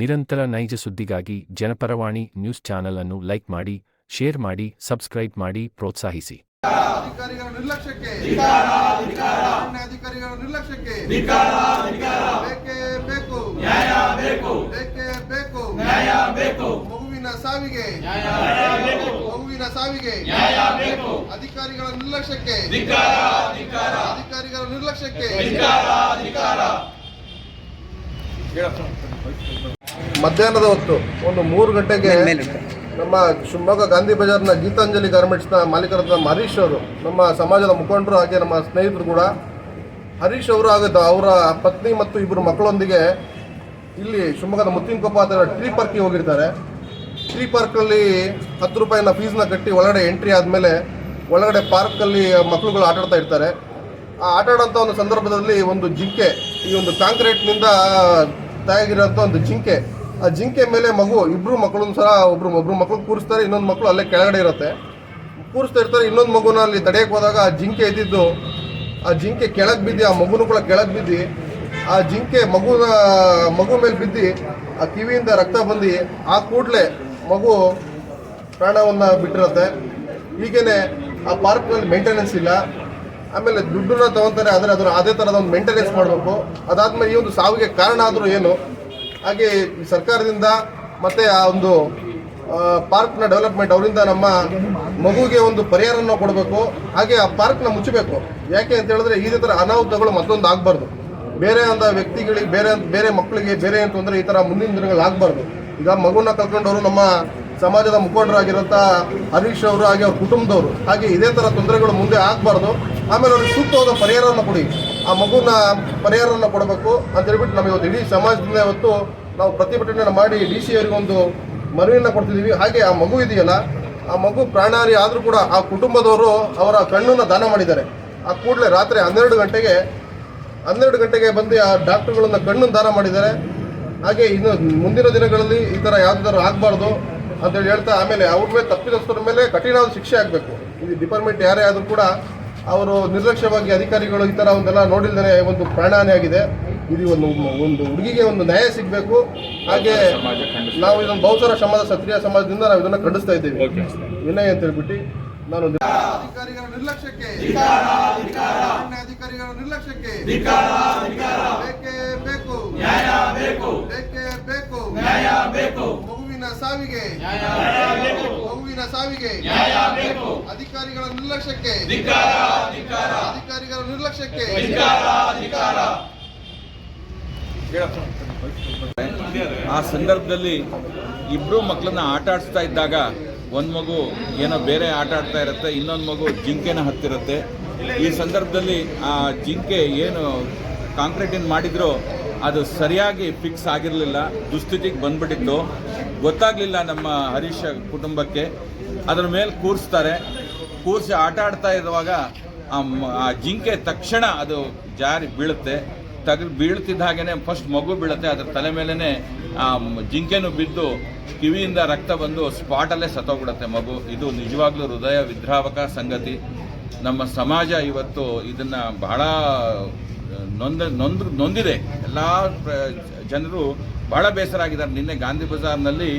ನಿರಂತರ ನೈಜ ಸುದ್ದಿಗಾಗಿ ಜನಪರವಾಣಿ ನ್ಯೂಸ್ ಚಾನೆಲ್ ಅನ್ನು ಲೈಕ್ ಮಾಡಿ ಶೇರ್ ಮಾಡಿ ಸಬ್ಸ್ಕ್ರೈಬ್ ಮಾಡಿ ಪ್ರೋತ್ಸಾಹಿಸಿ. ಅಧಿಕಾರಿಗಳ ನಿರ್ಲಕ್ಷ್ಯಕ್ಕೆ. ಅಧಿಕಾರಿಗಳ ನಿರ್ಲಕ್ಷ್ಯಕ್ಕೆ. ಬೇಕೇ ಬೇಕು. ಬೇಕೇ ಬೇಕು. ಮಗುವಿನ ಸಾವಿಗೆ. ಮಗುವಿನ ಸಾವಿಗೆ. ಅಧಿಕಾರಿಗಳ ನಿರ್ಲಕ್ಷ್ಯಕ್ಕೆ. ಅಧಿಕಾರಿಗಳ ನಿರ್ಲಕ್ಷ್ಯಕ್ಕೆ. ಮಧ್ಯಾಹ್ನದ ಹೊತ್ತು ಒಂದು ಮೂರು ಗಂಟೆಗೆ ನಮ್ಮ ಶಿವಮೊಗ್ಗ ಗಾಂಧಿ ಬಜಾರ್ನ ಗೀತಾಂಜಲಿ ಗಾರ್ಮೆಂಟ್ಸ್ನ ಮಾಲೀಕರಾದ ಹರೀಶ್ ಅವರು ನಮ್ಮ ಸಮಾಜದ ಮುಖಂಡರು ಹಾಗೆ ನಮ್ಮ ಸ್ನೇಹಿತರು ಕೂಡ ಹರೀಶ್ ಅವರು ಹಾಗೂ ಅವರ ಪತ್ನಿ ಮತ್ತು ಇಬ್ಬರು ಮಕ್ಕಳೊಂದಿಗೆ ಇಲ್ಲಿ ಶಿವಮೊಗ್ಗದ ಮುತ್ತಿನಕೊಪ್ಪ ಅದರ ಟ್ರೀ ಪಾರ್ಕಿಗೆ ಹೋಗಿರ್ತಾರೆ. ಟ್ರೀ ಪಾರ್ಕಲ್ಲಿ ಹತ್ತು ರೂಪಾಯಿನ ಫೀಸ್ನ ಕಟ್ಟಿ ಒಳಗಡೆ ಎಂಟ್ರಿ ಆದಮೇಲೆ ಒಳಗಡೆ ಪಾರ್ಕಲ್ಲಿ ಮಕ್ಕಳುಗಳು ಆಟಾಡ್ತಾ ಇರ್ತಾರೆ. ಆ ಆಟ ಆಡೋಂಥ ಒಂದು ಸಂದರ್ಭದಲ್ಲಿ ಒಂದು ಜಿಂಕೆ ಈ ಒಂದು ಕಾಂಕ್ರೀಟ್ನಿಂದ ತಯಾರಿರೋಂಥ ಒಂದು ಜಿಂಕೆ ಆ ಜಿಂಕೆ ಮೇಲೆ ಮಗು ಇಬ್ಬರು ಮಕ್ಕಳನ್ನು ಸಹ ಒಬ್ರು ಒಬ್ರು ಮಕ್ಕಳು ಕೂರಿಸ್ತಾರೆ, ಇನ್ನೊಂದು ಮಕ್ಕಳು ಅಲ್ಲೇ ಕೆಳಗಡೆ ಇರುತ್ತೆ. ಕೂರಿಸ್ತಾ ಇರ್ತಾರೆ, ಇನ್ನೊಂದು ಮಗುನ ಅಲ್ಲಿ ತಡೆಯಕ್ಕೆ ಹೋದಾಗ ಆ ಜಿಂಕೆ ಎದ್ದಿದ್ದು, ಆ ಜಿಂಕೆ ಕೆಳಗೆ ಬಿದ್ದು, ಆ ಮಗುನು ಕೂಡ ಕೆಳಗೆ ಬಿದ್ದು, ಆ ಜಿಂಕೆ ಮಗುನ, ಮಗು ಮೇಲೆ ಬಿದ್ದು, ಆ ಕಿವಿಯಿಂದ ರಕ್ತ ಬಂದು ಆ ಕೂಡಲೇ ಮಗು ಪ್ರಾಣವನ್ನು ಬಿಟ್ಟಿರುತ್ತೆ. ಹೀಗೇನೆ ಆ ಪಾರ್ಕ್ನಲ್ಲಿ ಮೇಂಟೆನೆನ್ಸ್ ಇಲ್ಲ. ಆಮೇಲೆ ದುಡ್ಡನ್ನ ತಗೊಂತಾರೆ ಆದರೆ ಅದರ ಅದೇ ಥರದ ಒಂದು ಮೇಂಟೆನೆನ್ಸ್ ಮಾಡಬೇಕು. ಅದಾದ್ಮೇಲೆ ಈ ಒಂದು ಸಾವಿಗೆ ಕಾರಣ ಆದರೂ ಏನು? ಹಾಗೆ ಸರ್ಕಾರದಿಂದ ಮತ್ತೆ ಆ ಒಂದು ಪಾರ್ಕ್ನ ಡೆವಲಪ್ಮೆಂಟ್ ಅವರಿಂದ ನಮ್ಮ ಮಗುವಿಗೆ ಒಂದು ಪರಿಹಾರನ ಕೊಡಬೇಕು, ಹಾಗೆ ಆ ಪಾರ್ಕ್ನ ಮುಚ್ಚಬೇಕು. ಯಾಕೆ ಅಂತ ಹೇಳಿದ್ರೆ ಈ ಥರ ಅನಾಹುತಗಳು ಮತ್ತೊಂದು ಆಗಬಾರ್ದು. ಬೇರೆ ಅಂತ ವ್ಯಕ್ತಿಗಳಿಗೆ, ಬೇರೆ ಬೇರೆ ಮಕ್ಕಳಿಗೆ, ಬೇರೆ ಅಂತಂದ್ರೆ ಈ ಥರ ಮುಂದಿನ ದಿನಗಳು ಆಗಬಾರ್ದು. ಈಗ ಮಗುನ ಕಲ್ಕೊಂಡವರು ನಮ್ಮ ಸಮಾಜದ ಮುಖಂಡರಾಗಿರೋಂಥ ಹರೀಶ್ ಅವರು ಹಾಗೆ ಅವ್ರ ಕುಟುಂಬದವರು, ಹಾಗೆ ಇದೇ ಥರ ತೊಂದರೆಗಳು ಮುಂದೆ ಆಗಬಾರ್ದು. ಆಮೇಲೆ ಅವ್ರಿಗೆ ಸೂಕ್ತವಾದ ಪರಿಹಾರವನ್ನು ಕೊಡಿ. ಆ ಮಗುನ ಪರಿಹಾರವನ್ನು ಕೊಡಬೇಕು ಅಂತ ಹೇಳ್ಬಿಟ್ಟು ನಾವು ಇವತ್ತು ಇಡೀ ಸಮಾಜದಿಂದ ಇವತ್ತು ನಾವು ಪ್ರತಿಭಟನೆ ಮಾಡಿ ಡಿ ಸಿ ಅವರಿಗೆ ಒಂದು ಮನವಿಯನ್ನು ಕೊಡ್ತಿದ್ದೀವಿ ಹಾಗೆ ಆ ಮಗು ಇದೆಯಲ್ಲ, ಆ ಮಗು ಪ್ರಾಣಾರಿ ಆದರೂ ಕೂಡ ಆ ಕುಟುಂಬದವರು ಅವರ ಕಣ್ಣನ್ನು ದಾನ ಮಾಡಿದ್ದಾರೆ. ಆ ಕೂಡಲೇ ರಾತ್ರಿ ಹನ್ನೆರಡು ಗಂಟೆಗೆ ಹನ್ನೆರಡು ಗಂಟೆಗೆ ಬಂದು ಆ ಡಾಕ್ಟ್ರುಗಳನ್ನು ಕಣ್ಣನ್ನು ದಾನ ಮಾಡಿದ್ದಾರೆ. ಹಾಗೆ ಇನ್ನು ಮುಂದಿನ ದಿನಗಳಲ್ಲಿ ಈ ಥರ ಯಾವುದಾದ್ರು ಆಗಬಾರ್ದು ಅಂತೇಳಿ ಹೇಳ್ತಾ, ಆಮೇಲೆ ಅವ್ರ ಮೇಲೆ ತಪ್ಪಿತಸ್ಥರ ಮೇಲೆ ಕಠಿಣವಾದ ಶಿಕ್ಷೆ ಆಗಬೇಕು. ಇದು ಡಿಪಾರ್ಟ್ಮೆಂಟ್ ಯಾರೇ ಆದರೂ ಕೂಡ ಅವರು ನಿರ್ಲಕ್ಷ್ಯವಾಗಿ ಅಧಿಕಾರಿಗಳು ಈ ಥರ ಒಂದೆಲ್ಲ ನೋಡಿಲ್ದೇ ಒಂದು ಪ್ರಾಣಹಾನಿ ಆಗಿದೆ. ಇದು ಒಂದು ಒಂದು ಹುಡುಗಿಗೆ ಒಂದು ನ್ಯಾಯ ಸಿಗಬೇಕು. ಹಾಗೆ ನಾವು ಇದೊಂದು ಬಹುಸರ ಸಮಾಜ ಸತ್ರಿಯ ಸಮಾಜದಿಂದ ನಾವು ಇದನ್ನು ಖಂಡಿಸ್ತಾ ಇದ್ದೀವಿ. ವಿನಯ್ ಅಂತ ಹೇಳ್ಬಿಟ್ಟು ನಾನು ಅಧಿಕಾರಿಗಳ ನಿರ್ಲಕ್ಷ್ಯಕ್ಕೆ. ಅಧಿಕಾರಿಗಳ ನಿರ್ಲಕ್ಷ್ಯಕ್ಕೆ. ಬೇಕೇ ಬೇಕು. ಬೇಕೇ. ಬೇಕು ಮಗುವಿನ ಸಾವಿಗೆ. ಮಗುವಿನ ಸಾವಿಗೆ ಅಧಿಕಾರಿಗಳ ನಿರ್ಲಕ್ಷ್ಯಕ್ಕೆ ಅಧಿಕಾರಿಗಳ ನಿರ್ಲಕ್ಷ್ಯಕ್ಕೆ ಆ ಸಂದರ್ಭದಲ್ಲಿ ಇಬ್ಬರು ಮಕ್ಕಳನ್ನ ಆಟ ಆಡಿಸ್ತಾ ಇದ್ದಾಗ ಒಂದು ಮಗು ಏನೋ ಬೇರೆ ಆಟ ಆಡ್ತಾ ಇರುತ್ತೆ ಇನ್ನೊಂದು ಮಗು ಜಿಂಕೆನ ಹತ್ತಿರುತ್ತೆ. ಈ ಸಂದರ್ಭದಲ್ಲಿ ಆ ಜಿಂಕೆ ಏನು ಕಾಂಕ್ರೀಟಿಂದ ಮಾಡಿದ್ರು ಅದು ಸರಿಯಾಗಿ ಫಿಕ್ಸ್ ಆಗಿರಲಿಲ್ಲ, ದುಸ್ಥಿತಿಗೆ ಬಂದ್ಬಿಟ್ಟಿತ್ತು. ಗೊತ್ತಾಗಲಿಲ್ಲ ನಮ್ಮ ಹರೀಶ್ ಕುಟುಂಬಕ್ಕೆ. ಅದರ ಮೇಲೆ ಕೂರಿಸ್ತಾರೆ. ಕೂರಿಸಿ ಆಟ ಆಡ್ತಾ ಇರುವಾಗ ಆ ಜಿಂಕೆ ತಕ್ಷಣ ಅದು ಜಾರಿ ಬೀಳುತ್ತೆ. ತಗ, ಬೀಳ್ತಿದ್ದ ಹಾಗೇನೆ ಫಸ್ಟ್ ಮಗು ಬೀಳುತ್ತೆ, ಅದ್ರ ತಲೆ ಮೇಲೇ ಜಿಂಕೆನೂ ಬಿದ್ದು ಕಿವಿಯಿಂದ ರಕ್ತ ಬಂದು ಸ್ಪಾಟಲ್ಲೇ ಸತ್ತೋಗ್ಬಿಡುತ್ತೆ ಮಗು. ಇದು ನಿಜವಾಗ್ಲೂ ಹೃದಯ ವಿದ್ರಾವಕ ಸಂಗತಿ. ನಮ್ಮ ಸಮಾಜ ಇವತ್ತು ಇದನ್ನು ಬಹಳ ನೊಂದ ನೊಂದ ನೊಂದಿದೆ. ಎಲ್ಲ ಜನರು ಬಹಳ ಬೇಸರ ಆಗಿದ್ದಾರೆ. ನಿನ್ನೆ ಗಾಂಧಿ ಬಜಾರ್ನಲ್ಲಿ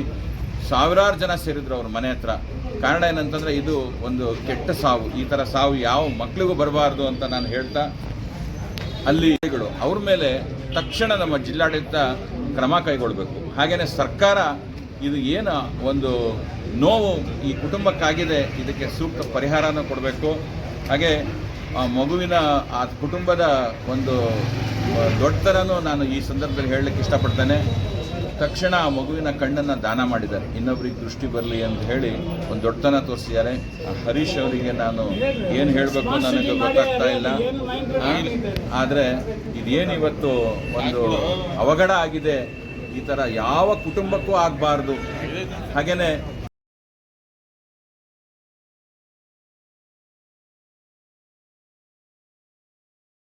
ಸಾವಿರಾರು ಜನ ಸೇರಿದ್ರು ಅವ್ರ ಮನೆ ಹತ್ರ. ಕಾರಣ ಏನಂತಂದ್ರೆ ಇದು ಒಂದು ಕೆಟ್ಟ ಸಾವು. ಈ ಥರ ಸಾವು ಯಾವ ಮಕ್ಕಳಿಗೂ ಬರಬಾರ್ದು ಅಂತ ನಾನು ಹೇಳ್ತಾ ಅಲ್ಲಿ ಅವ್ರ ಮೇಲೆ ತಕ್ಷಣ ನಮ್ಮ ಜಿಲ್ಲಾಡಳಿತ ಕ್ರಮ ಕೈಗೊಳ್ಳಬೇಕು ಹಾಗೆಯೇ ಸರ್ಕಾರ ಇದು ಏನು ಒಂದು ನೋವು ಈ ಕುಟುಂಬಕ್ಕಾಗಿದೆ, ಇದಕ್ಕೆ ಸೂಕ್ತ ಪರಿಹಾರನ ಕೊಡಬೇಕು. ಹಾಗೆ ಆ ಮಗುವಿನ ಆ ಕುಟುಂಬದ ಒಂದು ದೊಡ್ಡತನೂ ನಾನು ಈ ಸಂದರ್ಭದಲ್ಲಿ ಹೇಳಲಿಕ್ಕೆ ಇಷ್ಟಪಡ್ತೇನೆ. ತಕ್ಷಣ ಆ ಮಗುವಿನ ಕಣ್ಣನ್ನು ದಾನ ಮಾಡಿದ್ದಾರೆ. ಇನ್ನೊಬ್ರಿಗೆ ದೃಷ್ಟಿ ಬರಲಿ ಅಂತ ಹೇಳಿ ಒಂದು ದೊಡ್ಡತನ ತೋರಿಸಿದ್ದಾರೆ. ಹರೀಶ್ ಅವರಿಗೆ ನಾನು ಏನು ಹೇಳಬೇಕು ನನಗೆ ಗೊತ್ತಾಗ್ತಾ ಇಲ್ಲ. ಆದರೆ ಇದೇನು ಇವತ್ತು ಒಂದು ಅವಘಡ ಆಗಿದೆ. ಈ ಥರ ಯಾವ ಕುಟುಂಬಕ್ಕೂ ಆಗಬಾರ್ದು. ಹಾಗೆಯೇ